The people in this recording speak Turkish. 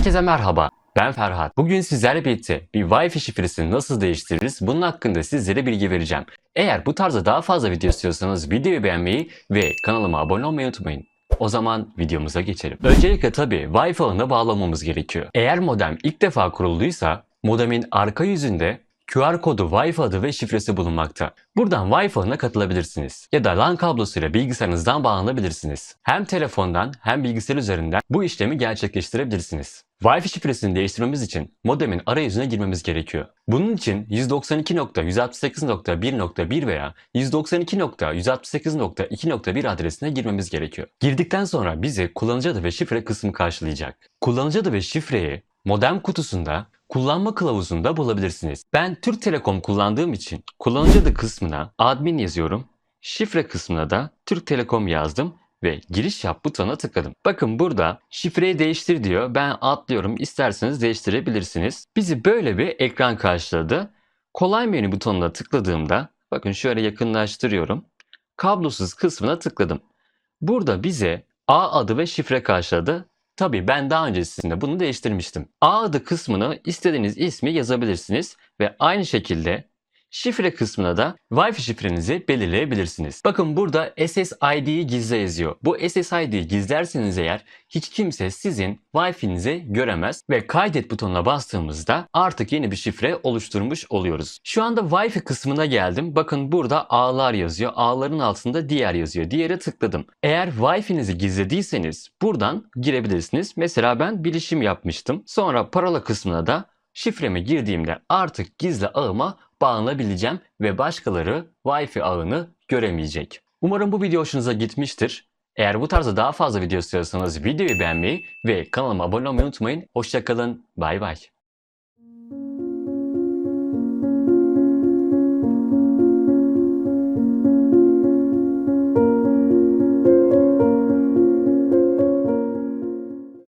Herkese merhaba. Ben Ferhat. Bugün sizlerle birlikte bir Wi-Fi şifresini nasıl değiştiririz bunun hakkında sizlere bilgi vereceğim. Eğer bu tarzda daha fazla video istiyorsanız videoyu beğenmeyi ve kanalıma abone olmayı unutmayın. O zaman videomuza geçelim. Öncelikle tabii Wi-Fi ağına bağlamamız gerekiyor. Eğer modem ilk defa kurulduysa modemin arka yüzünde QR kodu Wi-Fi adı ve şifresi bulunmakta. Buradan Wi-Fi katılabilirsiniz. Ya da LAN kablosuyla bilgisayarınızdan bağlanabilirsiniz. Hem telefondan hem bilgisayar üzerinden bu işlemi gerçekleştirebilirsiniz. Wi-Fi şifresini değiştirmemiz için modemin arayüzüne girmemiz gerekiyor. Bunun için 192.168.1.1 veya 192.168.2.1 adresine girmemiz gerekiyor. Girdikten sonra bizi kullanıcı adı ve şifre kısmı karşılayacak. Kullanıcı adı ve şifreyi modem kutusunda kullanma kılavuzunda bulabilirsiniz. Ben Türk Telekom kullandığım için kullanıcı adı kısmına admin yazıyorum. Şifre kısmına da Türk Telekom yazdım ve giriş yap butonuna tıkladım. Bakın burada şifreyi değiştir diyor. Ben atlıyorum. İsterseniz değiştirebilirsiniz. Bizi böyle bir ekran karşıladı. Kolay menü butonuna tıkladığımda bakın şöyle yakınlaştırıyorum. Kablosuz kısmına tıkladım. Burada bize A adı ve şifre karşıladı. Tabii ben daha öncesinde bunu değiştirmiştim. A adı kısmını istediğiniz ismi yazabilirsiniz ve aynı şekilde Şifre kısmına da Wi-Fi şifrenizi belirleyebilirsiniz. Bakın burada SSID'yi gizle yazıyor. Bu SSID'yi gizlerseniz eğer hiç kimse sizin Wi-Fi'nizi göremez ve kaydet butonuna bastığımızda artık yeni bir şifre oluşturmuş oluyoruz. Şu anda Wi-Fi kısmına geldim. Bakın burada A'lar yazıyor. A'ların altında diğer yazıyor. Diğere tıkladım. Eğer Wi-Fi'nizi gizlediyseniz buradan girebilirsiniz. Mesela ben bilişim yapmıştım. Sonra parola kısmına da şifremi girdiğimde artık gizli ağıma bağlanabileceğim ve başkaları Wi-Fi ağını göremeyecek. Umarım bu video hoşunuza gitmiştir. Eğer bu tarzda daha fazla video istiyorsanız videoyu beğenmeyi ve kanalıma abone olmayı unutmayın. Hoşçakalın. Bay bay.